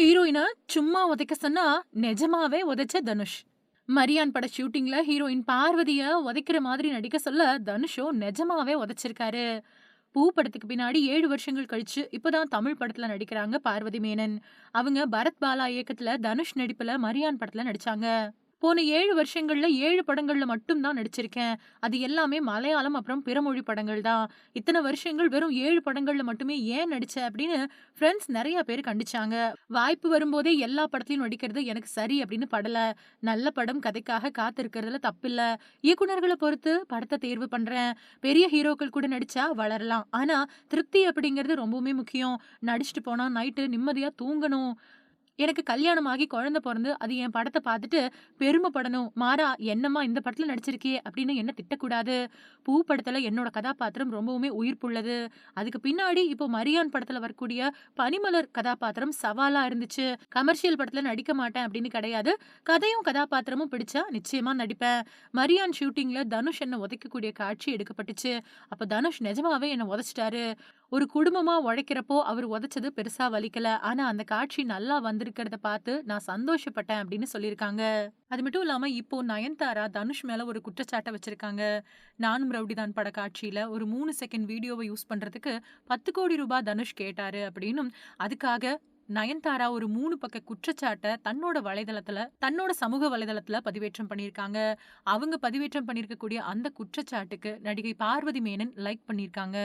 ஹீரோயினை சும்மா உதைக்க சொன்னா நிஜமாவே உதைச்ச தனுஷ். மரியான் பட ஷூட்டிங்ல ஹீரோயின் பார்வதிய உதைக்கிற மாதிரி நடிக்க சொல்ல தனுஷோ நிஜமாவே உதைச்சிருக்காரு. பூ படத்துக்கு பின்னாடி ஏழு வருஷங்கள் கழிச்சு இப்போதான் தமிழ் படத்துல நடிக்கிறாங்க பார்வதி மேனன். அவங்க பரத் பாலா இயக்கத்துல தனுஷ் நடிப்புல மரியான் படத்துல நடிச்சாங்க. போன ஏழு வருஷங்களில் ஏழு படங்களில் மட்டும்தான் நடிச்சிருக்கேன். அது எல்லாமே மலையாளம் அப்புறம் பிறமொழி படங்கள் தான். இத்தனை வருஷங்கள் வெறும் ஏழு படங்களில் மட்டுமே ஏன் நடித்த அப்படின்னு ஃப்ரெண்ட்ஸ் நிறைய பேர் கண்டிச்சாங்க. வாய்ப்பு வரும்போதே எல்லா படத்தையும் நடிக்கிறது எனக்கு சரி அப்படின்னு படல. நல்ல படம் கதைக்காக காத்திருக்கிறதுல தப்பில்லை. இயக்குனர்களை பொறுத்து படத்தை தேர்வு பண்ணுறேன் பெரிய ஹீரோக்கள் கூட நடித்தா வளரலாம். ஆனால் திருப்தி அப்படிங்கிறது ரொம்பவுமே முக்கியம். நடிச்சுட்டு போனால் நைட்டு நிம்மதியாக தூங்கணும். எனக்கு கல்யாணமாகி குழந்தை பிறந்து அது என் படத்தை பார்த்துட்டு பெருமைப்படணும். மாறா என்னம்மா இந்த படத்தில் நடிச்சிருக்கியே அப்படின்னு என்ன திட்டக்கூடாது? பூ படத்தில் என்னோட கதாபாத்திரம் ரொம்பவுமே உயிர்ப்புள்ளது. அதுக்கு பின்னாடி இப்போ மரியான் படத்தில் வரக்கூடிய பனிமலர் கதாபாத்திரம் சவாலாக இருந்துச்சு. கமர்ஷியல் படத்தில் நடிக்க மாட்டேன் அப்படின்னு கிடையாது. கதையும் கதாபாத்திரமும் பிடிச்சா நிச்சயமாக நடிப்பேன். மரியான் ஷூட்டிங்கில் தனுஷ் என்னை உதைக்கக்கூடிய காட்சி எடுக்கப்பட்டுச்சு. அப்போ தனுஷ் நிஜமாவே என்னை உதைச்சிட்டாரு. ஒரு குடும்பமா உழைக்கிறப்போ அவர் உதைச்சது பெருசா வலிக்கல. ஆனா அந்த காட்சி நல்லா வந்திருக்கிறத பார்த்து நான் சந்தோஷப்பட்டேன் அப்படின்னு சொல்லியிருக்காங்க. அது மட்டும் இல்லாம இப்போ நயன்தாரா தனுஷ் மேல ஒரு குற்றச்சாட்டை வச்சிருக்காங்க. நானும் ரவுடிதான் பட காட்சியில ஒரு மூணு செகண்ட் வீடியோவை யூஸ் பண்றதுக்கு பத்து கோடி ரூபாய் தனுஷ் கேட்டாரு அப்படின்னும். அதுக்காக நயன்தாரா ஒரு மூணு பக்க குற்றச்சாட்டை தன்னோட வலைதளத்துல தன்னோட சமூக வலைதளத்துல பதிவேற்றம் பண்ணியிருக்காங்க. அவங்க பதிவேற்றம் பண்ணியிருக்கக்கூடிய அந்த குற்றச்சாட்டுக்கு நடிகை பார்வதி மேனன் லைக் பண்ணியிருக்காங்க.